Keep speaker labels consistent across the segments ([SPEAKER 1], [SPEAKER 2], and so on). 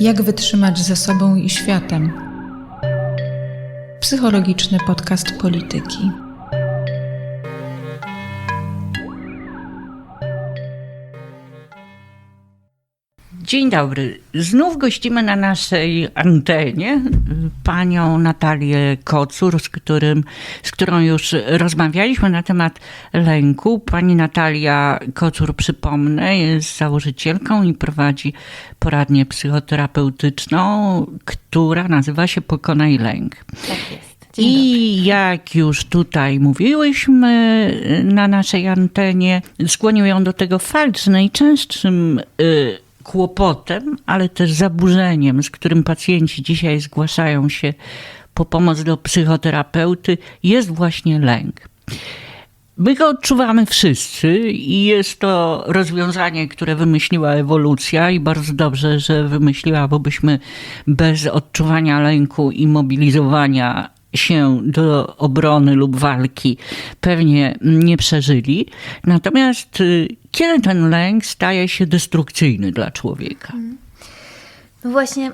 [SPEAKER 1] Jak wytrzymać ze sobą i światem? Psychologiczny podcast polityki.
[SPEAKER 2] Dzień dobry. Znów gościmy na naszej antenie panią Natalię Kocur, z, którym, z którą już rozmawialiśmy na temat lęku. Pani Natalia Kocur, przypomnę, jest założycielką i prowadzi poradnię psychoterapeutyczną, która nazywa się Pokonaj Lęk.
[SPEAKER 3] Tak jest.
[SPEAKER 2] I jak już tutaj mówiłyśmy na naszej antenie, skłonił ją do tego fakt, że najczęstszym y, kłopotem, ale też zaburzeniem, z którym pacjenci dzisiaj zgłaszają się po pomoc do psychoterapeuty, jest właśnie lęk. My go odczuwamy wszyscy i jest to rozwiązanie, które wymyśliła ewolucja i bardzo dobrze, że wymyśliła, bo byśmy bez odczuwania lęku i mobilizowania się do obrony lub walki pewnie nie przeżyli. Natomiast y, kiedy ten lęk staje się destrukcyjny dla człowieka?
[SPEAKER 3] No właśnie,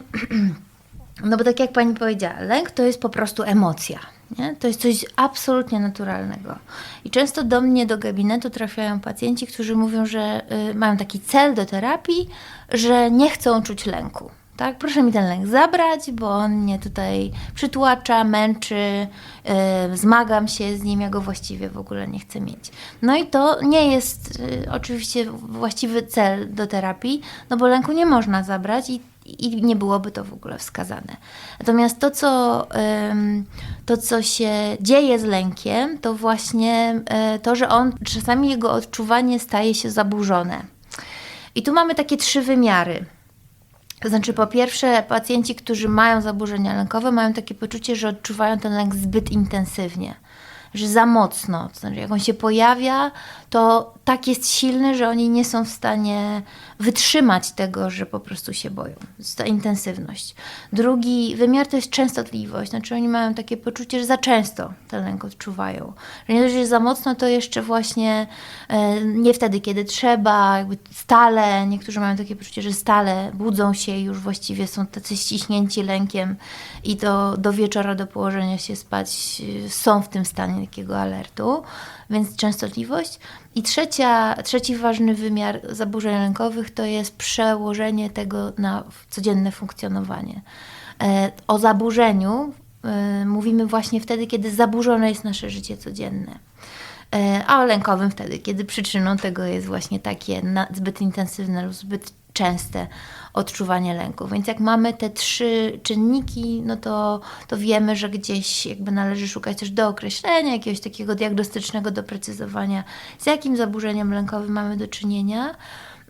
[SPEAKER 3] no bo tak jak pani powiedziała, lęk to jest po prostu emocja. Nie? To jest coś absolutnie naturalnego. I często do mnie, do gabinetu trafiają pacjenci, którzy mówią, że y, mają taki cel do terapii, że nie chcą czuć lęku. Tak? Proszę mi ten lęk zabrać, bo on mnie tutaj przytłacza, męczy, yy, zmagam się z nim, ja go właściwie w ogóle nie chcę mieć. No i to nie jest y, oczywiście właściwy cel do terapii, no bo lęku nie można zabrać i i nie byłoby to w ogóle wskazane. Natomiast to, co, ym, to, co się dzieje z lękiem, to właśnie y, to, że on czasami jego odczuwanie staje się zaburzone. I tu mamy takie trzy wymiary. To znaczy, po pierwsze, pacjenci, którzy mają zaburzenia lękowe, mają takie poczucie, że odczuwają ten lęk zbyt intensywnie, że za mocno. To znaczy, jak on się pojawia, to tak jest silny, że oni nie są w stanie wytrzymać tego, że po prostu się boją. Jest intensywność. Drugi wymiar to jest częstotliwość. Znaczy, oni mają takie poczucie, że za często ten lęk odczuwają. Że nie dość, że za mocno, to jeszcze właśnie e, nie wtedy, kiedy trzeba, jakby stale. Niektórzy mają takie poczucie, że stale budzą się i już właściwie są tacy ściśnięci lękiem i do, do wieczora, do położenia się spać e, są w tym stanie takiego alertu więc częstotliwość. I trzecia, trzeci ważny wymiar zaburzeń lękowych to jest przełożenie tego na codzienne funkcjonowanie. E, o zaburzeniu e, mówimy właśnie wtedy, kiedy zaburzone jest nasze życie codzienne. E, a o lękowym wtedy, kiedy przyczyną tego jest właśnie takie zbyt intensywne lub zbyt częste odczuwanie lęku. Więc jak mamy te trzy czynniki, no to, to wiemy, że gdzieś jakby należy szukać też do określenia, jakiegoś takiego diagnostycznego doprecyzowania, z jakim zaburzeniem lękowym mamy do czynienia.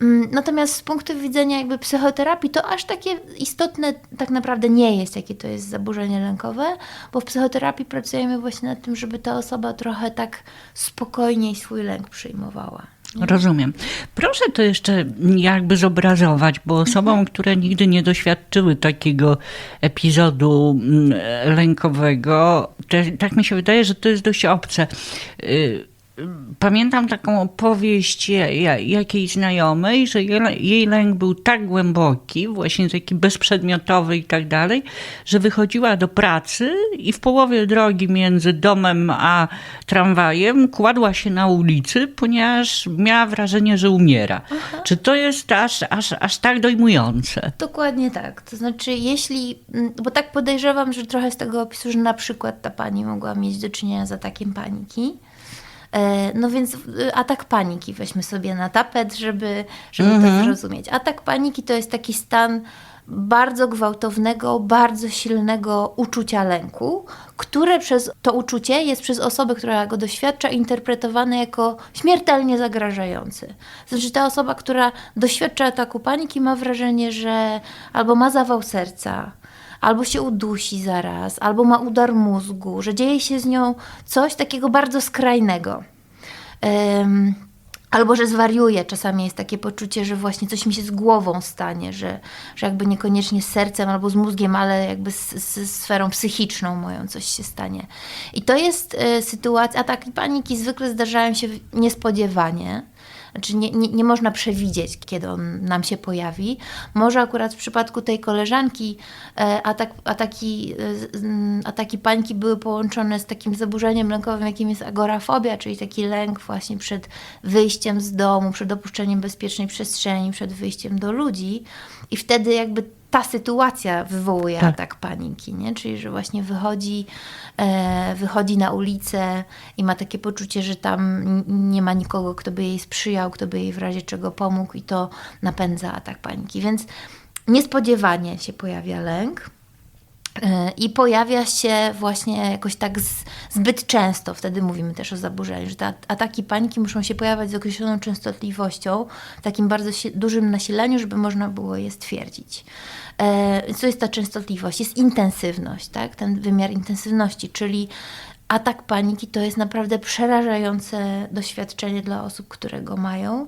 [SPEAKER 3] Mm, natomiast z punktu widzenia jakby psychoterapii to aż takie istotne tak naprawdę nie jest, jakie to jest zaburzenie lękowe, bo w psychoterapii pracujemy właśnie nad tym, żeby ta osoba trochę tak spokojniej swój lęk przyjmowała.
[SPEAKER 2] Rozumiem. Proszę to jeszcze jakby zobrazować, bo osobom, które nigdy nie doświadczyły takiego epizodu mm, lękowego, te, tak mi się wydaje, że to jest dość obce. Pamiętam taką opowieść jakiejś znajomej, że jej lęk był tak głęboki, właśnie taki bezprzedmiotowy i tak dalej, że wychodziła do pracy i w połowie drogi między domem a tramwajem kładła się na ulicy, ponieważ miała wrażenie, że umiera. Aha. Czy to jest aż, aż, aż tak dojmujące?
[SPEAKER 3] Dokładnie tak. To znaczy, jeśli, bo tak podejrzewam, że trochę z tego opisu, że na przykład ta pani mogła mieć do czynienia z atakiem paniki. E, no więc y, atak paniki weźmy sobie na tapet, żeby, żeby to mhm. zrozumieć. Atak paniki to jest taki stan bardzo gwałtownego, bardzo silnego uczucia lęku, które przez to uczucie jest przez osobę, która go doświadcza, interpretowane jako śmiertelnie zagrażający. Znaczy, ta osoba, która doświadcza ataku paniki, ma wrażenie, że albo ma zawał serca, albo się udusi zaraz, albo ma udar mózgu, że dzieje się z nią coś takiego bardzo skrajnego. Um, albo że zwariuje. Czasami jest takie poczucie, że właśnie coś mi się z głową stanie, że, że jakby niekoniecznie z sercem albo z mózgiem, ale jakby z, sferą psychiczną moją coś się stanie. I to jest y, sytuacja, ataki paniki zwykle zdarzają się niespodziewanie. Znaczy nie, nie, nie można przewidzieć, kiedy on nam się pojawi. Może akurat w przypadku tej koleżanki e, atak, ataki, e, ataki pańki były połączone z takim zaburzeniem lękowym, jakim jest agorafobia, czyli taki lęk właśnie przed wyjściem z domu, przed opuszczeniem bezpiecznej przestrzeni, przed wyjściem do ludzi. I wtedy jakby ta sytuacja wywołuje
[SPEAKER 2] Tak.
[SPEAKER 3] atak paniki, nie? Czyli, że właśnie wychodzi, e, wychodzi na ulicę i ma takie poczucie, że tam nie ma nikogo, kto by jej sprzyjał, kto by jej w razie czego pomógł i to napędza atak paniki. Więc niespodziewanie się pojawia lęk. E, I pojawia się właśnie jakoś tak z, zbyt często, wtedy mówimy też o zaburzeniu, że te at- ataki paniki muszą się pojawiać z określoną częstotliwością, w takim bardzo si- dużym nasileniu, żeby można było je stwierdzić. E, Co jest ta częstotliwość? Jest intensywność, tak? ten wymiar intensywności, czyli atak paniki to jest naprawdę przerażające doświadczenie dla osób, które go mają.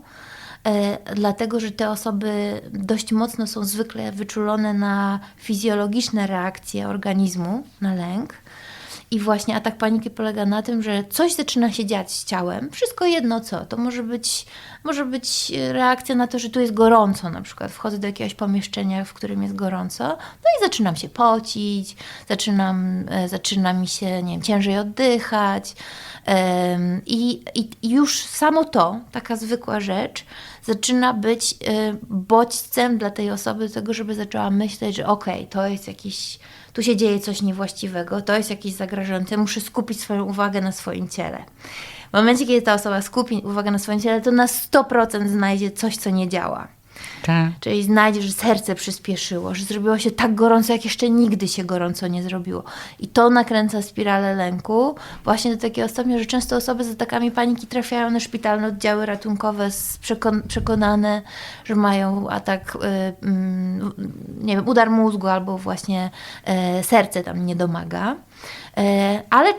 [SPEAKER 3] E, dlatego że te osoby dość mocno są zwykle wyczulone na fizjologiczne reakcje organizmu, na lęk. I właśnie atak paniki polega na tym, że coś zaczyna się dziać z ciałem, wszystko jedno co. To może być, może być reakcja na to, że tu jest gorąco, na przykład wchodzę do jakiegoś pomieszczenia, w którym jest gorąco, no i zaczynam się pocić, zaczynam, e, zaczyna mi się, nie wiem, ciężej oddychać. I, i, już samo to, taka zwykła rzecz, zaczyna być e, bodźcem dla tej osoby do tego, żeby zaczęła myśleć, że okej, to jest jakiś, tu się dzieje coś niewłaściwego, to jest jakieś zagrażające, muszę skupić swoją uwagę na swoim ciele. W momencie, kiedy ta osoba skupi uwagę na swoim ciele, to na 100% znajdzie coś, co nie działa.
[SPEAKER 2] Tak.
[SPEAKER 3] Czyli znajdzie, że serce przyspieszyło, że zrobiło się tak gorąco, jak jeszcze nigdy się gorąco nie zrobiło. I to nakręca spiralę lęku właśnie do takiego stopnia, że często osoby z atakami paniki trafiają na szpitalne oddziały ratunkowe przekon- przekonane, że mają atak, y, mm, nie wiem, udar mózgu albo właśnie e, serce tam nie domaga. E, Ale